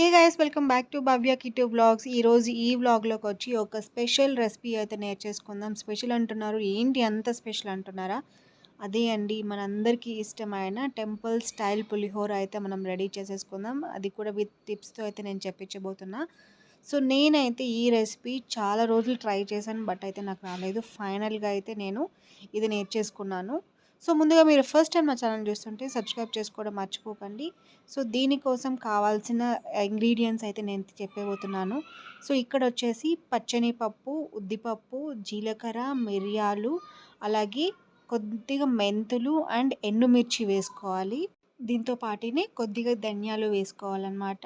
Hey guys welcome back to Bhavya Kitu vlogs. ఈరోజు ఈ వ్లాగ్లోకి వచ్చి ఒక స్పెషల్ రెసిపీ అయితే నేర్చేసుకుందాం. స్పెషల్ అంటున్నారు. ఏంటి అంత స్పెషల్ అంటున్నారా? అదే అండి మనందరికీ ఇష్టమైన టెంపుల్ స్టైల్ పులిహోర అయితే మనం రెడీ చేసేసుకుందాం. అది కూడా విత్ టిప్స్తో అయితే నేను చెప్పించబోతున్నా. సో నేనైతే ఈ రెసిపీ చాలా రోజులు ట్రై చేశాను బట్ అయితే నాకు రాలేదు. ఫైనల్గా అయితే నేను ఇది నేర్చేసుకున్నాను. సో ముందుగా మీరు ఫస్ట్ టైం మా ఛానల్ చూస్తుంటే సబ్స్క్రైబ్ చేసుకోవడం మర్చిపోకండి. సో దీనికోసం కావాల్సిన ఇంగ్రీడియంట్స్ అయితే నేను చెప్పబోతున్నాను. సో ఇక్కడ వచ్చేసి పచ్చని పప్పు ఉద్దిపప్పు జీలకర్ర మిరియాలు అలాగే కొద్దిగా మెంతులు అండ్ ఎండుమిర్చి వేసుకోవాలి. దీంతో పాటినే కొద్దిగా ధనియాలు వేసుకోవాలన్నమాట.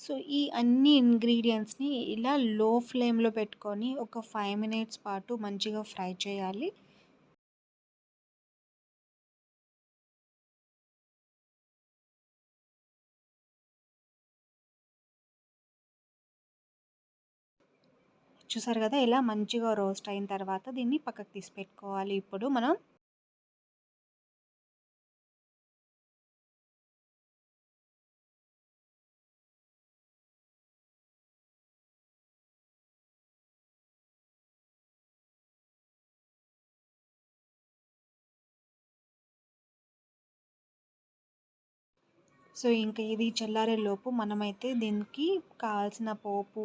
సో ఈ అన్ని ఇంగ్రీడియంట్స్ని ఇలా లో ఫ్లేమ్లో పెట్టుకొని ఒక ఫైవ్ మినిట్స్ పాటు మంచిగా ఫ్రై చేయాలి. చూసారు కదా! ఇలా మంచిగా రోస్ట్ అయిన తర్వాత దీన్ని పక్కకు తీసి పెట్టుకోవాలి ఇప్పుడు మనం సో ఇంకా ఇది చల్లారే లోపు మనమైతే దీనికి కావాల్సిన పోపు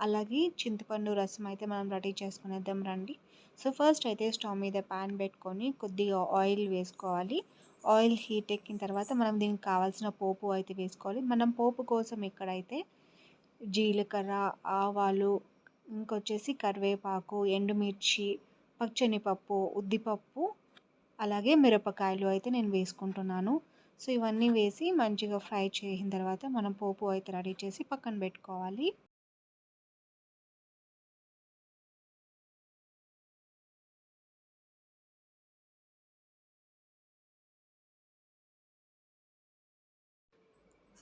అలాగే చింతపండు రసం అయితే మనం రెడీ చేసుకునేద్దాం రండి. సో ఫస్ట్ అయితే స్టవ్ మీద ప్యాన్ పెట్టుకొని కొద్దిగా ఆయిల్ వేసుకోవాలి. ఆయిల్ హీట్ ఎక్కిన తర్వాత మనం దీనికి కావాల్సిన పోపు అయితే వేసుకోవాలి. మనం పోపు కోసం ఇక్కడైతే జీలకర్ర ఆవాలు ఇంకొచ్చేసి కరివేపాకు ఎండుమిర్చి పచ్చనిపప్పు ఉద్దిపప్పు అలాగే మిరపకాయలు అయితే నేను వేసుకుంటున్నాను. సో ఇవన్నీ వేసి మంచిగా ఫ్రై చేసిన తర్వాత మనం పోపు అయితే రెడీ చేసి పక్కన పెట్టుకోవాలి.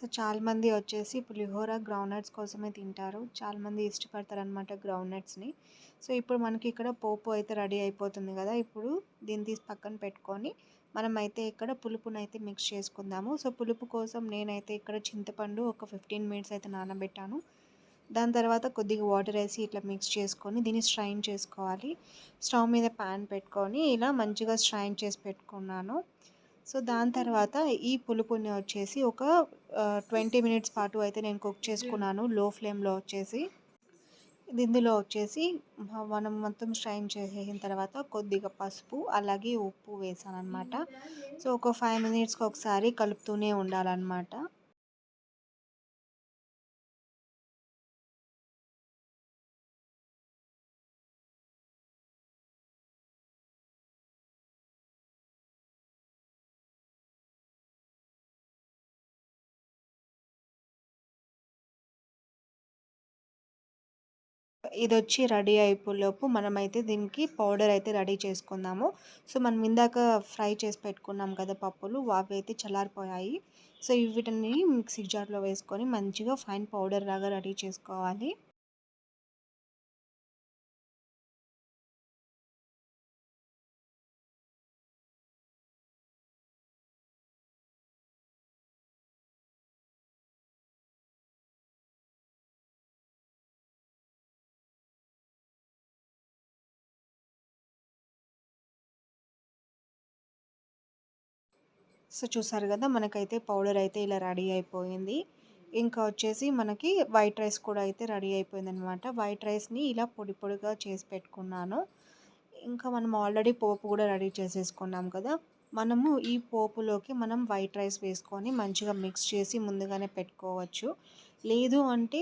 సో చాలామంది వచ్చేసి పులిహోర గ్రౌండ్నట్స్ కోసమే తింటారు. చాలామంది ఇష్టపడతారు అనమాట గ్రౌండ్నట్స్ని. సో ఇప్పుడు మనకి ఇక్కడ పోపు అయితే రెడీ అయిపోతుంది కదా ఇప్పుడు దీన్ని తీసి పక్కన పెట్టుకొని మనం అయితే ఇక్కడ పులుపునైతే అయితే మిక్స్ చేసుకుందాము. సో పులుపు కోసం నేనైతే ఇక్కడ చింతపండు ఒక ఫిఫ్టీన్ మినిట్స్ అయితే నానబెట్టాను. దాని తర్వాత కొద్దిగా వాటర్ వేసి ఇట్లా మిక్స్ చేసుకొని దీన్ని స్ట్రైన్ చేసుకోవాలి. స్టవ్ మీద ప్యాన్ పెట్టుకొని ఇలా మంచిగా స్ట్రైన్ చేసి పెట్టుకున్నాను. సో దాని తర్వాత ఈ పులుపుని వచ్చేసి ఒక ట్వంటీ మినిట్స్ పాటు అయితే నేను కుక్ చేసుకున్నాను లో ఫ్లేమ్లో వచ్చేసి. ఇందులో వచ్చేసి మనం మొత్తం స్ట్రైన్ చేసేసిన తర్వాత కొద్దిగా పసుపు అలాగే ఉప్పు వేసాను అనమాట సో ఒక ఫైవ్ మినిట్స్కి ఒకసారి కలుపుతూనే ఉండాలన్నమాట. ఇది వచ్చి రెడీ అయిపోలోపు మనమైతే దీనికి పౌడర్ అయితే రెడీ చేసుకుందాము. సో మనం ఇందాక ఫ్రై చేసి పెట్టుకున్నాం కదా పప్పులు అవి అయితే చల్లారిపోయాయి. సో వీటిని మిక్సీ జార్లో వేసుకొని మంచిగా ఫైన్ పౌడర్ లాగా రెడీ చేసుకోవాలి. సో చూసారు కదా మనకైతే పౌడర్ అయితే ఇలా రెడీ అయిపోయింది. ఇంకా వచ్చేసి మనకి వైట్ రైస్ కూడా అయితే రెడీ అయిపోయింది అనమాట వైట్ రైస్ని ఇలా పొడి పొడిగా చేసి పెట్టుకున్నాను. ఇంకా మనం ఆల్రెడీ పోపు కూడా రెడీ చేసేసుకున్నాం కదా మనము ఈ పోపులోకి మనం వైట్ రైస్ వేసుకొని మంచిగా మిక్స్ చేసి ముందుగానే పెట్టుకోవచ్చు. లేదు అంటే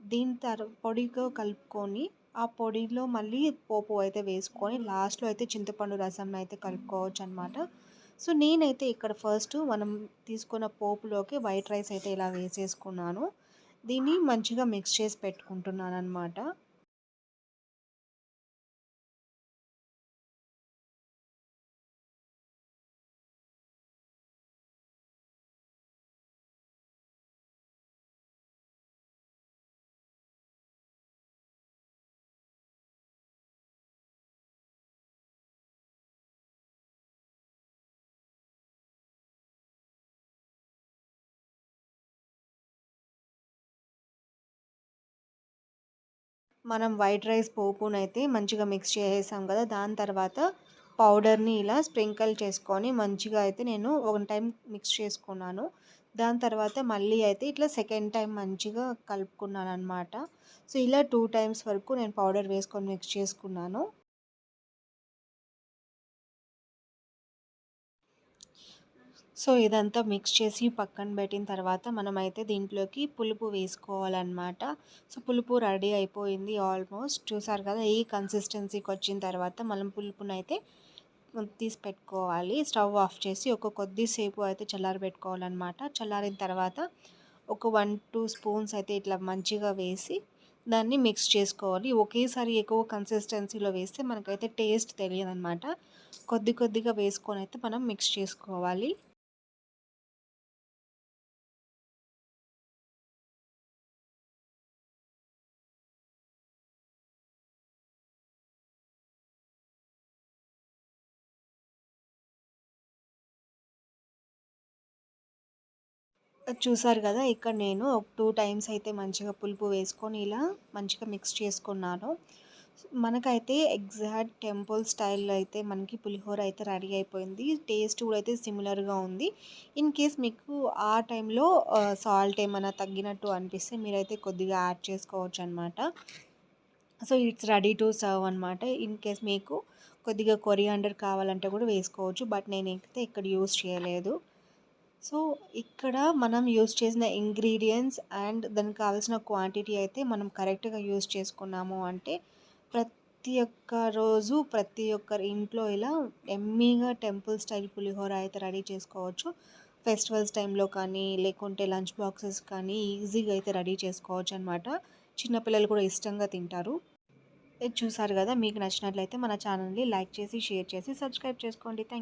దీని తర్ పొడిగా కలుపుకొని ఆ పొడిలో మళ్ళీ పోపు అయితే వేసుకొని లాస్ట్లో అయితే చింతపండు రసం అయితే కలుపుకోవచ్చు అనమాట సో నేనైతే ఇక్కడ ఫస్ట్ మనం తీసుకున్న పోపులోకి వైట్ రైస్ అయితే ఇలా వేసేసుకున్నాను. దీన్ని మంచిగా మిక్స్ చేసి పెట్టుకుంటున్నాను అనమాట మనం వైట్ రైస్ పోపునైతే మంచిగా మిక్స్ చేసేసాం కదా దాని తర్వాత పౌడర్ని ఇలా స్ప్రింకిల్ చేసుకొని మంచిగా అయితే నేను ఒక టైం మిక్స్ చేసుకున్నాను. దాని తర్వాత మళ్ళీ అయితే ఇట్లా సెకండ్ టైం మంచిగా కలుపుకున్నాను అనమాట సో ఇలా టూ టైమ్స్ వరకు నేను పౌడర్ వేసుకొని మిక్స్ చేసుకున్నాను. సో ఇదంతా మిక్స్ చేసి పక్కన పెట్టిన తర్వాత మనమైతే దీంట్లోకి పులుపు వేసుకోవాలన్నమాట. సో పులుపు రెడీ అయిపోయింది ఆల్మోస్ట్. చూసారు కదా ఈ కన్సిస్టెన్సీకి వచ్చిన తర్వాత మనం పులుపునైతే తీసి పెట్టుకోవాలి. స్టవ్ ఆఫ్ చేసి ఒక కొద్దిసేపు అయితే చల్లారి పెట్టుకోవాలన్నమాట. చల్లారిన తర్వాత ఒక వన్ టూ స్పూన్స్ అయితే ఇట్లా మంచిగా వేసి దాన్ని మిక్స్ చేసుకోవాలి. ఒకేసారి ఎక్కువ కన్సిస్టెన్సీలో వేస్తే మనకైతే టేస్ట్ తెలియదు అనమాట కొద్ది కొద్దిగా వేసుకొని అయితే మనం మిక్స్ చేసుకోవాలి. చూసారు కదా ఇక్కడ నేను ఒక టూ టైమ్స్ అయితే మంచిగా పులుపు వేసుకొని ఇలా మంచిగా మిక్స్ చేసుకున్నాను. మనకైతే ఎగ్జాక్ట్ టెంపుల్ స్టైల్లో అయితే మనకి పులిహోర అయితే రెడీ అయిపోయింది. టేస్ట్ కూడా అయితే సిమిలర్గా ఉంది. ఇన్ కేస్ మీకు ఆ టైంలో సాల్ట్ ఏమైనా తగ్గినట్టు అనిపిస్తే మీరైతే కొద్దిగా యాడ్ చేసుకోవచ్చు అనమాట so it's ready to serve అనమాట ఇన్ కేస్ మీకు కొద్దిగా కొరియాండర్ కావాలంటే కూడా వేసుకోవచ్చు. బట్ నేనైతే ఇక్కడ యూస్ చేయలేదు. సో ఇక్కడ మనం యూస్ చేసిన ఇంగ్రీడియంట్స్ అండ్ దానికి కావాల్సిన క్వాంటిటీ అయితే మనం కరెక్ట్గా యూస్ చేసుకున్నాము అంటే ప్రతి ఒక్క రోజు ప్రతి ఒక్కరి ఇంట్లో ఇలా ఎమ్మీగా టెంపుల్ స్టైల్ పులిహోర అయితే రెడీ చేసుకోవచ్చు. ఫెస్టివల్స్ టైంలో కానీ లేకుంటే లంచ్ బాక్సెస్ కానీ ఈజీగా అయితే రెడీ చేసుకోవచ్చు అనమాట చిన్నపిల్లలు కూడా ఇష్టంగా తింటారు. చూసారు కదా మీకు నచ్చినట్లయితే మన ఛానల్ని లైక్ చేసి షేర్ చేసి సబ్స్క్రైబ్ చేసుకోండి. థ్యాంక్